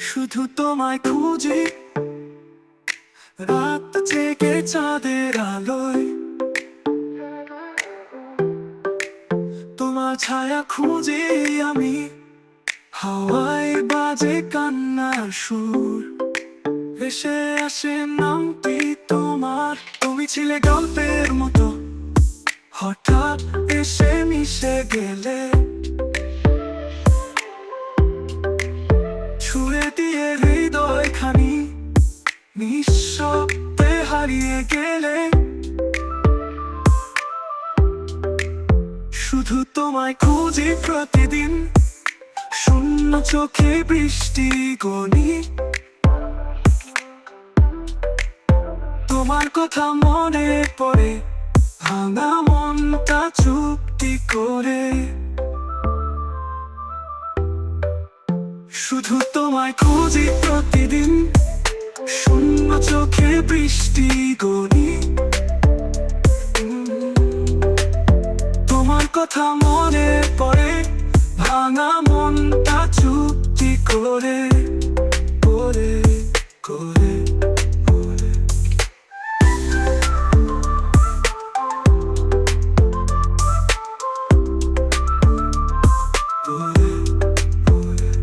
শুধু তোমায় খুঁজি। রাত জেগে চাঁদের আলোয়। তোমার ছায়া খুঁজি আমি। হাওয়ায় বাজে কান্নার সুর। ভেসে আসে নামটি তোমার। তুমি ছিলে গল্পের মতো। হঠাৎ এসে মিশে গেলে। নিঃশব্দে হারিয়ে গেলে। শুধু তোমায় খুঁজি প্রতিদিন, শূন্য চোখে বৃষ্টি গনি। তোমার কথা মনে পড়ে, ভাঙা মনটা চুক্তি করে। শুধু তোমায় খুঁজি প্রতিদিন শূন্য চোখে বৃষ্টি গনি। তোমার কথা মনে পড়ে, ভাঙা মনটা চুক্তি করে করে করে।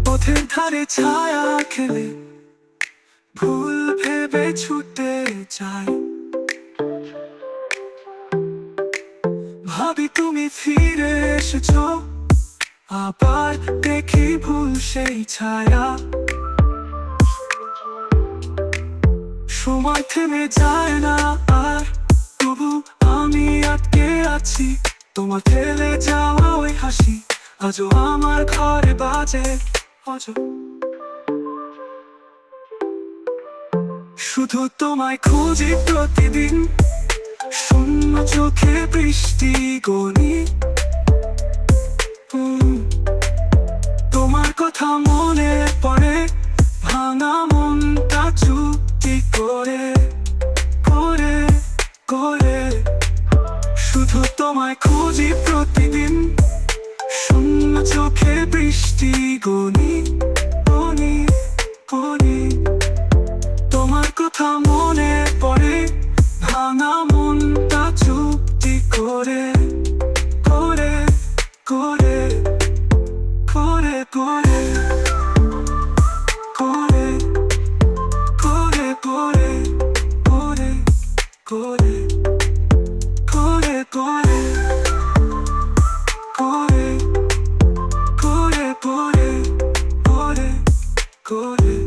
পথের ধারে ছায়া খেলে ভেবে ছুটে যায় ভাবি তুমি ফিরে এসেছ, আবার দেখি ভুল সেই ছায়া। সময় থেমে যায় না আর তবু আমি আটকে আছি। তোমার ঠেলে যাওয়া ওই হাসি, আজও আমার ঘরে বাজে আজও শুধু তোমায় খুঁজি প্রতিদিন। শূন্য চোখে বৃষ্টি গনি। তোমার কথা মনে পড়ে, ভাঙা মনটা চুক্তি করে করে করে। শুধু তোমায় খুঁজি প্রতিদিন। শূন্য চোখে বৃষ্টি গনি। চুক্তি করে করে করে করে করে করে করে করে করে করে করে করে করে করে করে করে করে